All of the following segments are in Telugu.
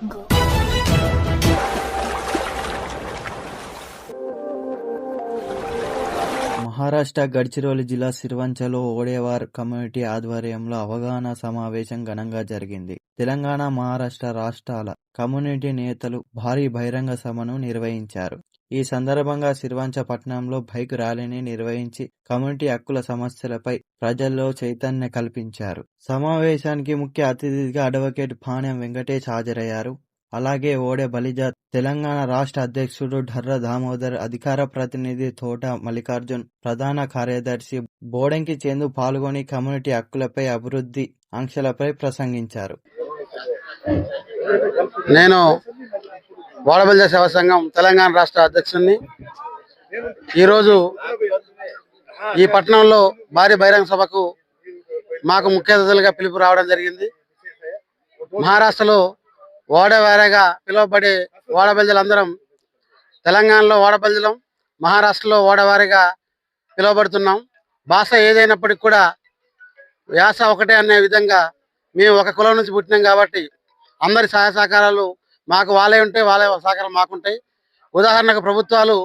మహారాష్ట్ర గడ్చిరోలి జిల్లా సిరివంచలో ఓడేవార్ కమ్యూనిటీ ఆధ్వర్యంలో అవగాహన సమావేశం ఘనంగా జరిగింది. తెలంగాణ, మహారాష్ట్ర రాష్ట్రాల కమ్యూనిటీ నేతలు భారీ బహిరంగ సభను నిర్వహించారు. ఈ సందర్భంగా సిరివంచ పట్టణంలో బైక్ ర్యాలీని నిర్వహించి కమ్యూనిటీ హక్కుల సమస్యలపై ప్రజల్లో చైతన్య కల్పించారు. సమావేశానికి ముఖ్య అతిథిగా అడ్వకేట్ పాణెం వెంకటేష్ హాజరయ్యారు. అలాగే ఓడె బలిజ తెలంగాణ రాష్ట్ర అధ్యక్షుడు ఢర్ర దామోదర్, అధికార ప్రతినిధి తోట మల్లికార్జున్, ప్రధాన కార్యదర్శి బోడంకి చెందు పాల్గొని కమ్యూనిటీ హక్కులపై, అభివృద్ధి ఆంక్షలపై ప్రసంగించారు. నేను వాడబల్జ సేవా సంఘం తెలంగాణ రాష్ట్ర అధ్యక్షుడిని ఈరోజు ఈ పట్టణంలో భారీ బహిరంగ సభకు మాకు ముఖ్య అతిథులుగా పిలుపు రావడం జరిగింది. మహారాష్ట్రలో ఓడవారగా పిలువబడే ఓడబల్జలందరం తెలంగాణలో ఓడబల్జలం మహారాష్ట్రలో ఓడవారిగా పిలువబడుతున్నాం. భాష ఏదైనప్పటికీ కూడా యాస ఒకటే అనే విధంగా మేము ఒక కులం నుంచి పుట్టినాం కాబట్టి అందరి సహాయ సహకారాలు మాకు వాళ్ళే ఉంటే వాళ్ళే సహకారం మాకుంటాయి. ఉదాహరణకు ప్రభుత్వాలు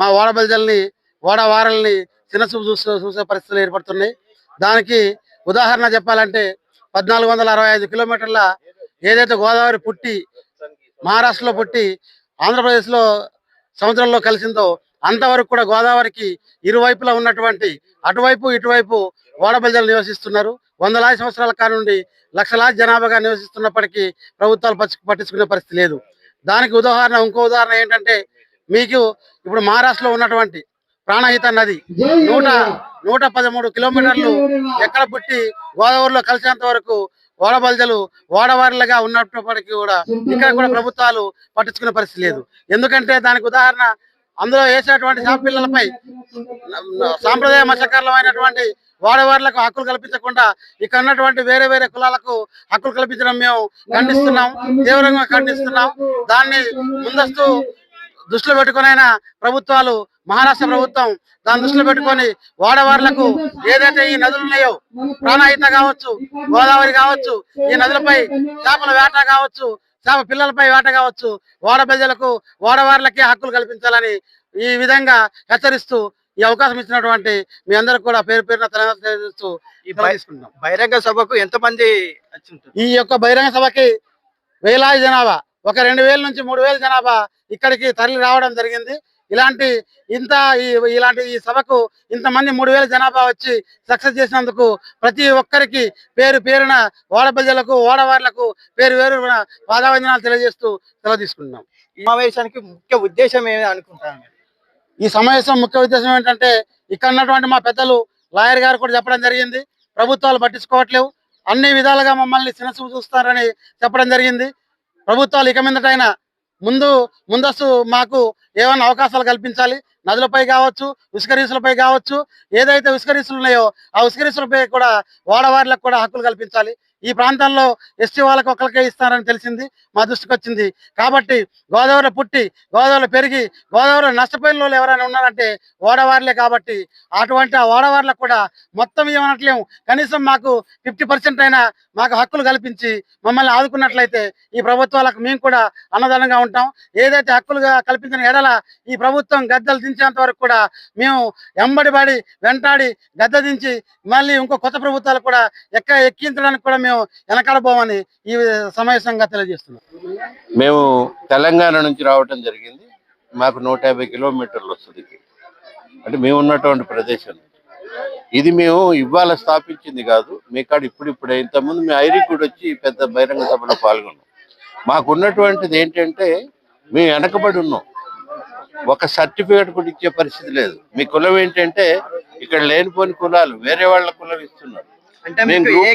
మా ఓడబల్జల్ని ఓడవారల్ని చిన్నచూపు చూసే చూసే పరిస్థితులు ఏర్పడుతున్నాయి. దానికి ఉదాహరణ చెప్పాలంటే పద్నాలుగు వందల అరవై ఐదు కిలోమీటర్ల ఏదైతే గోదావరి పుట్టి మహారాష్ట్రలో పుట్టి ఆంధ్రప్రదేశ్లో సముద్రంలో కలిసిందో అంతవరకు కూడా గోదావరికి ఇరువైపులా ఉన్నటువంటి అటువైపు ఇటువైపు ఓడబల్జలు నివసిస్తున్నారు. వందలాది సంవత్సరాల కానుండి లక్షలాది జనాభాగా నివసిస్తున్నప్పటికీ ప్రభుత్వాలు పచ్చి పట్టించుకునే పరిస్థితి లేదు. దానికి ఉదాహరణ ఇంకో ఉదాహరణ ఏంటంటే మీకు ఇప్పుడు మహారాష్ట్రలో ఉన్నటువంటి ప్రాణహిత నది నూట నూట పదమూడు కిలోమీటర్లు ఎక్కడ పుట్టి గోదావరిలో కలిసేంత వరకు ఓడబల్జలు ఓడవారిలుగా ఉన్నప్పటికీ కూడా ఇక్కడ కూడా ప్రభుత్వాలు పట్టించుకునే పరిస్థితి లేదు. ఎందుకంటే దానికి ఉదాహరణ అందులో వేసేటువంటి షాప్ పిల్లలపై సాంప్రదాయ మత్స్యకారులమైనటువంటి వాడవారులకు హక్కులు కల్పించకుండా ఇక్కడ ఉన్నటువంటి వేరే వేరే కులాలకు హక్కులు కల్పించడం మేము ఖండిస్తున్నాం. తీవ్రంగా ఖండిస్తున్నాం. దాన్ని ముందస్తు దృష్టిలో పెట్టుకునైనా ప్రభుత్వాలు మహారాష్ట్ర ప్రభుత్వం దాని దృష్టిలో పెట్టుకొని వాడవారులకు ఏదైతే ఈ నదులు ఉన్నాయో ప్రాణహిత కావచ్చు గోదావరి కావచ్చు ఈ నదులపై చేపల వేట కావచ్చు చేప పిల్లలపై వేట కావచ్చు వాడ ప్రజలకు వాడవారులకే హక్కులు కల్పించాలని ఈ విధంగా హెచ్చరిస్తూ ఈ అవకాశం ఇచ్చినటువంటి మీ అందరికి కూడా పేరు పేరున తెలంగాణ బహిరంగ సభకు ఎంత మంది ఈ యొక్క బహిరంగ సభకి వేలాది జనాభా ఒక రెండు వేల నుంచి మూడు వేల జనాభా ఇక్కడికి తరలి రావడం జరిగింది. ఇలాంటి ఇంత ఈ ఇలాంటి ఈ సభకు ఇంతమంది మూడు వేల జనాభా వచ్చి సక్సెస్ చేసినందుకు ప్రతి ఒక్కరికి పేరు పేరున ఓడ ప్రజలకు ఓడవార్లకు పేరు పేరు పాదావందనాలు తెలియజేస్తూ సెలవు తీసుకుంటున్నాం. సమావేశానికి ముఖ్య ఉద్దేశం ఏమి అనుకుంటాను ఈ సమావేశం ముఖ్య ఉద్దేశం ఏంటంటే ఇక్కడ ఉన్నటువంటి మా పెద్దలు లాయర్ గారు కూడా చెప్పడం జరిగింది. ప్రభుత్వాలు పట్టించుకోవట్లేవు. అన్ని విధాలుగా మమ్మల్ని చిన్నచూపు చూస్తారని చెప్పడం జరిగింది. ప్రభుత్వాలు ఇక మీదటైనా ముందు ముందస్తు మాకు ఏమైనా అవకాశాలు కల్పించాలి? నదులపై కావచ్చు ఉసుకరీసులపై కావచ్చు ఏదైతే ఉసుకరీసులు ఉన్నాయో ఆ ఉసుకరీసులపై కూడా వాడవారిలకు కూడా హక్కులు కల్పించాలి. ఈ ప్రాంతంలో ఎస్టీ వాళ్ళకి ఒక్కరికే ఇస్తారని తెలిసింది మా దృష్టికి వచ్చింది. కాబట్టి గోదావరిలో పుట్టి గోదావరిలో పెరిగి గోదావరిలో నష్టపోయిన వాళ్ళు ఎవరైనా ఉన్నారంటే ఓడవారులే కాబట్టి అటువంటి ఆ ఓడవారులకు కూడా మొత్తం ఏమనట్లేము. కనీసం మాకు ఫిఫ్టీ పర్సెంట్ అయినా మాకు హక్కులు కల్పించి మమ్మల్ని ఆదుకున్నట్లయితే ఈ ప్రభుత్వాలకు మేము కూడా అన్నదానంగా ఉంటాం. ఏదైతే హక్కులుగా కల్పించిన ఎడల ఈ ప్రభుత్వం గద్దలు దించేంత వరకు కూడా మేము ఎంబడిబడి వెంటాడి గద్ద దించి మళ్ళీ ఇంకో కొత్త ప్రభుత్వాలు కూడా ఎక్క ఎక్కించడానికి కూడా మేము వెనకాడబోమని ఈ సమావేశంగా తెలియజేస్తున్నాం. మేము తెలంగాణ నుంచి రావటం జరిగింది. మాకు నూట యాభై కిలోమీటర్లు వస్తుంది అంటే మేము ఉన్నటువంటి ప్రదేశం. ఇది మేము ఇవాళ స్థాపించింది కాదు. మీ కాడ ఇప్పుడిప్పుడే ఇంతకుముందు మేము ఐరికూడ వచ్చి పెద్ద బహిరంగ సభలో పాల్గొన్నాం. మాకు ఉన్నటువంటిది ఏంటంటే మేము వెనకబడి ఉన్నాం. ఒక సర్టిఫికేట్ కూడా ఇచ్చే పరిస్థితి లేదు. మీ కులం ఏంటంటే ఇక్కడ లేనిపోని కులాలు వేరే వాళ్ళ కులం ఇస్తున్నారు. అంటే ఏ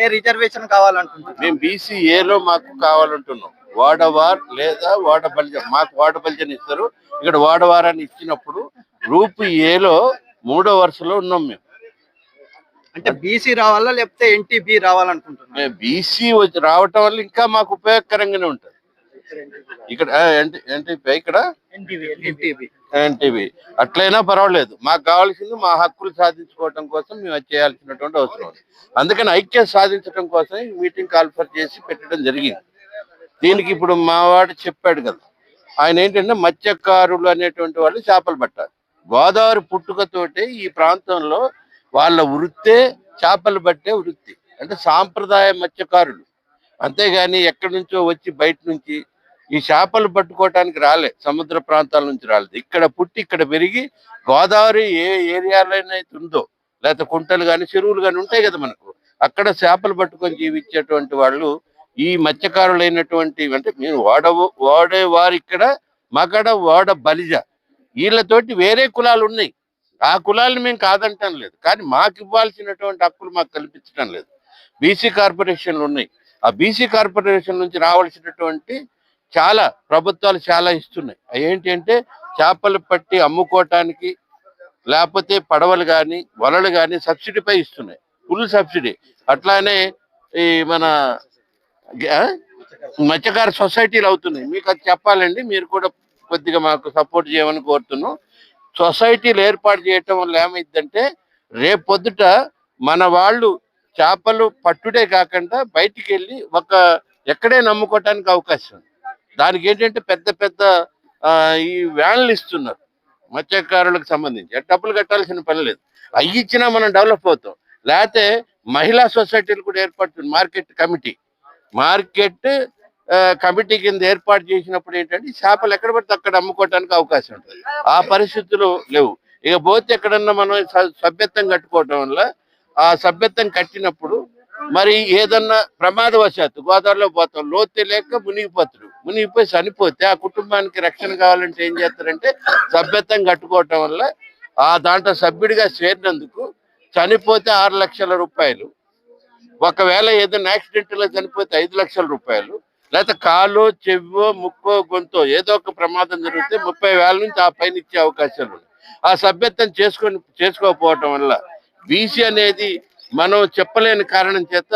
ఏ రిజర్వేషన్ మేము బీసీ ఏలో మాకు కావాలంటున్నాం. వాడవార్ లేదా వాడబల్జ మాకు వాడబల్జన్ ఇస్తారు. ఇక్కడ వాడవారాన్ని ఇచ్చినప్పుడు గ్రూప్ ఏలో మూడో వరుసలో ఉన్నాం మేము. అంటే బీసీ రావాలా లేకపోతే ఎన్టీబీ రావాలనుకుంటున్నారు మేము బీసీ రావటం వల్ల ఇంకా మాకు ఉపయోగకరంగానే ఉంటుంది. ఇక్కడ ఎన్టీపీ ఇక్కడ? ఎన్టీవీ అట్లయినా పర్వాలేదు. మాకు కావాల్సింది మా హక్కులు సాధించుకోవటం కోసం మేము అది చేయాల్సినటువంటి అవసరం ఉంది. అందుకని ఐక్యత సాధించడం కోసం మీటింగ్ కాల్ఫర్ చేసి పెట్టడం జరిగింది. దీనికి ఇప్పుడు మా వాడు చెప్పాడు కదా. ఆయన ఏంటంటే మత్స్యకారులు అనేటువంటి వాళ్ళు చేపలు పట్టాలి గోదావరి పుట్టుకతోటే ఈ ప్రాంతంలో వాళ్ళ వృత్తే చేపలు పట్టే వృత్తి. అంటే సాంప్రదాయ మత్స్యకారులు. అంతేగాని ఎక్కడి నుంచో వచ్చి బయట నుంచి ఈ చేపలు పట్టుకోవటానికి రాలే సముద్ర ప్రాంతాల నుంచి రాలేదు. ఇక్కడ పుట్టి ఇక్కడ పెరిగి గోదావరి ఏ ఏరియాలో అయితే ఉందో లేకపోతే కుంటలు కానీ చెరువులు కానీ ఉంటాయి కదా మనకు. అక్కడ చేపలు పట్టుకొని జీవించేటువంటి వాళ్ళు ఈ మత్స్యకారులైనటువంటి అంటే మేము ఓడ ఓడేవారు వారు ఇక్కడ మగడ ఓడ బలిజ. వీళ్ళతోటి వేరే కులాలు ఉన్నాయి. ఆ కులాలను మేము కాదంటం లేదు. కానీ మాకు ఇవ్వాల్సినటువంటి హక్కులు మాకు కల్పించడం లేదు. బీసీ కార్పొరేషన్లు ఉన్నాయి. ఆ బీసీ కార్పొరేషన్ నుంచి రావాల్సినటువంటి చాలా ప్రభుత్వాలు చాలా ఇస్తున్నాయి. అవి ఏంటి అంటే చేపలు పట్టి అమ్ముకోవటానికి లేకపోతే పడవలు కానీ వలలు కానీ సబ్సిడీపై ఇస్తున్నాయి. Full subsidy. అట్లానే ఈ మన మత్స్యకార సొసైటీలు అవుతున్నాయి. మీకు అది చెప్పాలండి. మీరు కూడా కొద్దిగా మాకు సపోర్ట్ చేయమని కోరుతున్నాం. సొసైటీలు ఏర్పాటు చేయటం వల్ల ఏమైందంటే రేపు పొద్దుట మన వాళ్ళు చేపలు పట్టుడే కాకుండా బయటికి వెళ్ళి ఒక ఎక్కడే నమ్ముకోవటానికి అవకాశం ఉంది. దానికి ఏంటంటే పెద్ద పెద్ద ఆ, ఈ వ్యాన్లు ఇస్తున్నారు. మత్స్యకారులకు సంబంధించి. డబ్బులు కట్టాల్సిన పని లేదు. అవి ఇచ్చినా మనం డెవలప్ అవుతాం. లేకపోతే మహిళా సొసైటీలు కూడా ఏర్పడుతుంది. Market committee. మార్కెట్ కమిటీ కింద ఏర్పాటు చేసినప్పుడు ఏంటంటే చేపలు ఎక్కడ పడితే అక్కడ అమ్ముకోవడానికి అవకాశం ఉంటుంది. ఆ పరిస్థితులు లేవు. ఇక పోతే ఎక్కడన్నా మనం సభ్యత్వం కట్టుకోవటం వల్ల ఆ సభ్యత్వం కట్టినప్పుడు మరి ఏదన్నా ప్రమాదవశాత్తు గోదావరిలో పోతాం. లోతే లేక మునిగిపోతాడు మునిగిపోయి చనిపోతే ఆ కుటుంబానికి రక్షణ కావాలంటే ఏం చేస్తారంటే సభ్యత్వం కట్టుకోవటం వల్ల ఆ దాంట్లో సభ్యుడిగా చేరినందుకు చనిపోతే ఆరు లక్షల రూపాయలు ఒకవేళ ఏదైనా యాక్సిడెంట్లో చనిపోతే ఐదు లక్షల రూపాయలు లేకపోతే కాలు చెవో ముక్కో గొంతో ఏదో ఒక ప్రమాదం జరిగితే ముప్పై వేల నుంచి ఆ పైన ఇచ్చే అవకాశాలు ఉన్నాయి. ఆ సభ్యత్వం చేసుకొని చేసుకోకపోవటం వల్ల బీసీ అనేది మనం చెప్పలేని కారణం చేత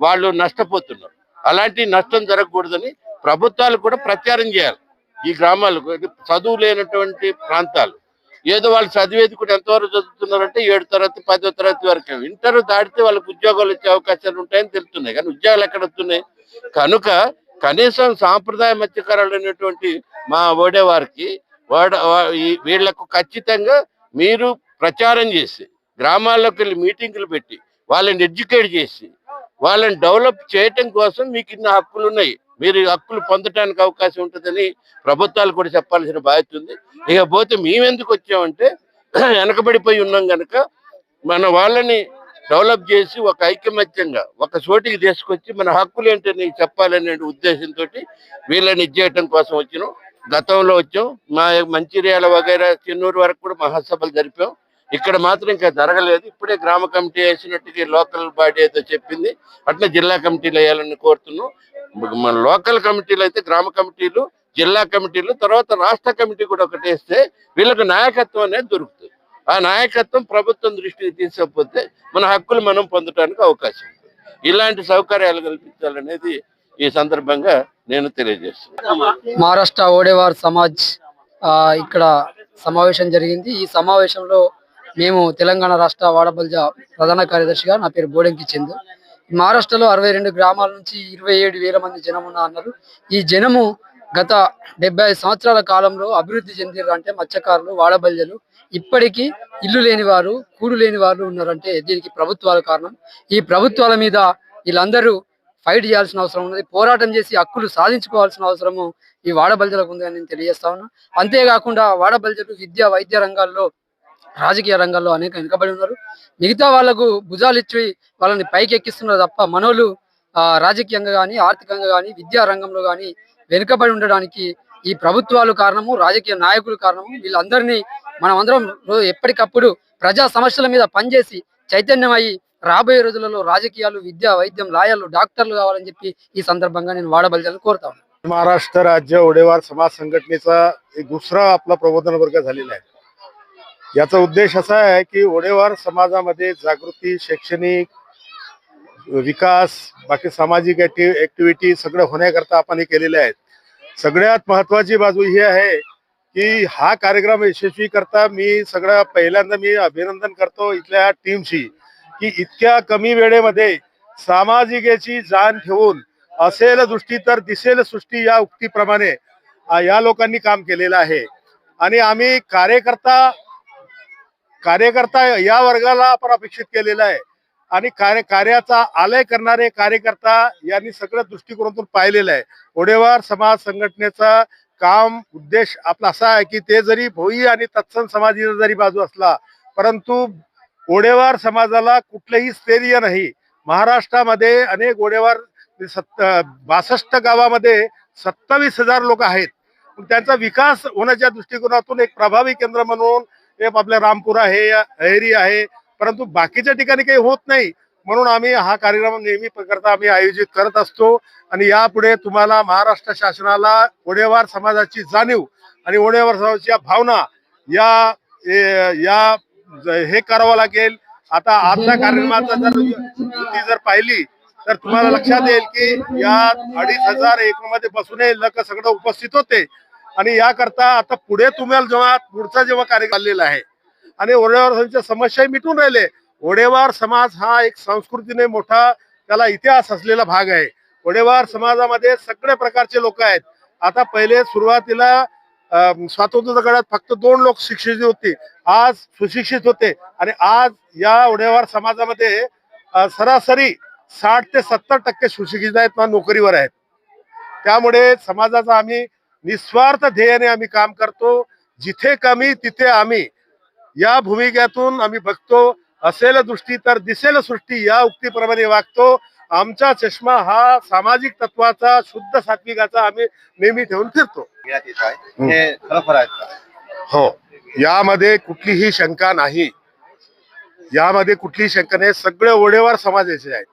వాళ్ళు నష్టపోతున్నారు. అలాంటి నష్టం జరగకూడదని ప్రభుత్వాలు కూడా ప్రచారం చేయాలి. ఈ గ్రామాలకు చదువు లేనటువంటి ప్రాంతాలు. ఏదో వాళ్ళు చదివేది కూడా ఎంతవరకు చదువుతున్నారంటే ఏడు తరగతి పదో తరగతి వరకు. ఇంటర్ దాటితే వాళ్ళకి ఉద్యోగాలు వచ్చే అవకాశాలు ఉంటాయని తెలుస్తున్నాయి. కానీ ఉద్యోగాలు ఎక్కడ వస్తున్నాయి? కనుక కనీసం సాంప్రదాయ మత్స్యకారులు అనేటువంటి మా ఓడే వారికి వాడ వీళ్ళకు ఖచ్చితంగా మీరు ప్రచారం చేసి గ్రామాల్లోకి వెళ్ళి మీటింగులు పెట్టి వాళ్ళని ఎడ్యుకేట్ చేసి వాళ్ళని డెవలప్ చేయటం కోసం మీకు ఇన్ని హక్కులు ఉన్నాయి. మీరు హక్కులు పొందడానికి అవకాశం ఉంటుందని ప్రభుత్వాలు కూడా చెప్పాల్సిన బాధ్యత ఉంది. ఇక పోతే మేమెందుకు వచ్చామంటే వెనకబడిపోయి ఉన్నాం గనక మన వాళ్ళని డెవలప్ చేసి ఒక ఐకమత్యంగా ఒక చోటికి తీసుకొచ్చి మన హక్కులు ఏంటని చెప్పాలనే ఉద్దేశంతో వీళ్ళని ఇచ్చేయటం కోసం వచ్చినాం. గతంలో వచ్చాం. మా మంచిర్యాల వగైరా చెన్నూరు వరకు కూడా మహాసభలు జరిపాం. ఇక్కడ మాత్రం ఇంకా జరగలేదు. ఇప్పుడే గ్రామ కమిటీ వేసినట్టుగా లోకల్ బాడీ అయితే చెప్పింది. అట్లా జిల్లా కమిటీలు వేయాలని కోరుతున్నాం. మన లోకల్ కమిటీలు అయితే గ్రామ కమిటీలు జిల్లా కమిటీలు తర్వాత రాష్ట్ర కమిటీ కూడా ఒకటి వేస్తే వీళ్ళకి నాయకత్వం అనేది దొరుకుతుంది. ఆ నాయకత్వం ప్రభుత్వం దృష్టికి తీసుకపోతే మన హక్కులు మనం పొందడానికి అవకాశం ఇలాంటి సౌకర్యాలు కల్పించాలనేది ఈ సందర్భంగా నేను తెలియజేస్తున్నాను. మహారాష్ట్ర ఓడేవార్ సమాజ్ ఆ, ఇక్కడ సమావేశం జరిగింది. ఈ సమావేశంలో మేము తెలంగాణ రాష్ట్ర వాడబల్జ ప్రధాన కార్యదర్శిగా నా పేరు బోడెంకి చెందు. మహారాష్ట్రలో అరవై రెండు గ్రామాల నుంచి ఇరవై ఏడు వేల మంది జనం ఉన్నారన్నారు ఈ జనము గత డెబ్బై సంవత్సరాల కాలంలో అభివృద్ధి చెందిరు అంటే మత్స్యకారులు వాడబల్జలు ఇప్పటికీ ఇల్లు లేని వారు కూడు లేని వారు ఉన్నారంటే దీనికి ప్రభుత్వాల కారణం. ఈ ప్రభుత్వాల మీద వీళ్ళందరూ ఫైట్ చేయాల్సిన అవసరం ఉన్నది. పోరాటం చేసి హక్కులు సాధించుకోవాల్సిన అవసరము ఈ వాడబల్జలకు ఉందని నేను తెలియజేస్తా ఉన్నా. అంతేకాకుండా వాడబల్జలు విద్య వైద్య రంగాల్లో రాజకీయ రంగాల్లో అనేక వెనుకబడి ఉన్నారు మిగతా వాళ్ళకు భుజాలు ఇచ్చి వాళ్ళని పైకి ఎక్కిస్తున్నారు తప్ప మనోళ్ళు ఆ, రాజకీయంగా కానీ ఆర్థికంగా కానీ విద్యా రంగంలో కానీ వెనుకబడి ఉండడానికి ఈ ప్రభుత్వాలు కారణము రాజకీయ నాయకులు కారణము వీళ్ళందరినీ మనం అందరం రో- ఎప్పటికప్పుడు ప్రజా సమస్యల మీద పనిచేసి చైతన్యం అయ్యి రాబోయే రోజులలో రాజకీయాలు విద్య వైద్యం లాయర్లు డాక్టర్లు కావాలని చెప్పి ఈ సందర్భంగా నేను వాడబల్జలను కోరుతా ఉన్నాను. महाराष्ट्र राज्य ओडेवार समाज संघटनेचा एक दुसरा आपला प्रबोधन वर्ग झालेला आहे याचा उद्देश असा आहे की ओडेवार समाजामध्ये जागृती शैक्षणिक विकास बाकी सामाजिक ऍक्टिव्हिटी सगळं होण्याकरता आपण हे केलेले आहेत. सगळ्यात महत्वाची बाजू ही आहे की हा कार्यक्रम यशस्वी करता मी सगळ्या पहिल्यांदा मी अभिनंदन करतो इथल्या टीमशी की इतक्या कमी वेळेमध्ये सामाजिकेची जाण ठेवून असेल दृष्टी तर दिसेल सृष्टी या उक्तीप्रमाणे या लोकांनी काम केलेलं आहे. आणि आम्ही कार्यकर्ता कार्यकर्ता या वर्गाला आपण अपेक्षित केलेला आहे. आणि कार्य कार्याचा आलय करणारे कार्यकर्ता यांनी सगळ्या दृष्टिकोनातून पाहिलेलं आहे. ओडेवार समाज संघटनेचा काम उद्देश आपला असा आहे की ते जरी भोई आणि तत्सम समाजाचा जरी बाजू असला परंतु ओडेवार समाजाला कुठलंही स्थैर्य नाही. महाराष्ट्रामध्ये अनेक ओडेवार सत्त बासष्ट गावामध्ये सत्तावीस हजार लोक आहेत. त्यांचा विकास होण्याच्या दृष्टिकोनातून एक प्रभावी केंद्र म्हणून आपल्या रामपूर आहे अहेरी आहे परंतु बाकीच्या ठिकाणी काही होत नाही. म्हणून आम्ही हा कार्यक्रम नेहमी करता आम्ही आयोजित करत असतो. आणि यापुढे तुम्हाला महाराष्ट्र शासनाला ओडेवार समाजाची जाणीव आणि ओडेवार समाजाच्या भावना या ए- या हे करावं लागेल. आता आजच्या कार्यक्रमाचा जर कृती जर पाहिली तर तुम्हाला लक्षात येईल की या अडीच हजार एकरमध्ये मध्ये बसून लोक सगळं उपस्थित होते. आणि याकरता आता पुढे तुम्हाला जेव्हा पुढचा जेव्हा कार्यक्रम चाललेला आहे आणि ओढेवार समस्या मिटून राहिले. ओढेवार समाज हा एक संस्कृतीने मोठा त्याला इतिहास असलेला भाग आहे. ओढेवार समाजामध्ये सगळ्या प्रकारचे लोक आहेत. आता पहिले सुरुवातीला स्वातंत्र्याच्या काळात फक्त दोन लोक शिक्षित होते. आज सुशिक्षित होते. आणि आज या ओढेवार समाजामध्ये सरासरी साठ ते सत्तर टक्के सुशिक्षित आहेत नोकरीवर आहेत. त्यामुळे समाजाचा आम्ही निस्वार्थ ध्येयाने आम्ही काम करतो. जिथे कमी तिथे आम्ही. या भूमिकेतून आम्ही बघतो असेल दृष्टी तर दिसेल सृष्टी या उक्तीप्रमाणे वागतो. आमचा चष्मा हा सामाजिक तत्वाचा शुद्ध सात्विकाचा आम्ही नेहमी ठेवून फिरतो. हे? हो यामध्ये कुठलीही शंका नाही. यामध्ये कुठलीही शंका नाही. सगळे ओढेवार समाजाचे आहेत.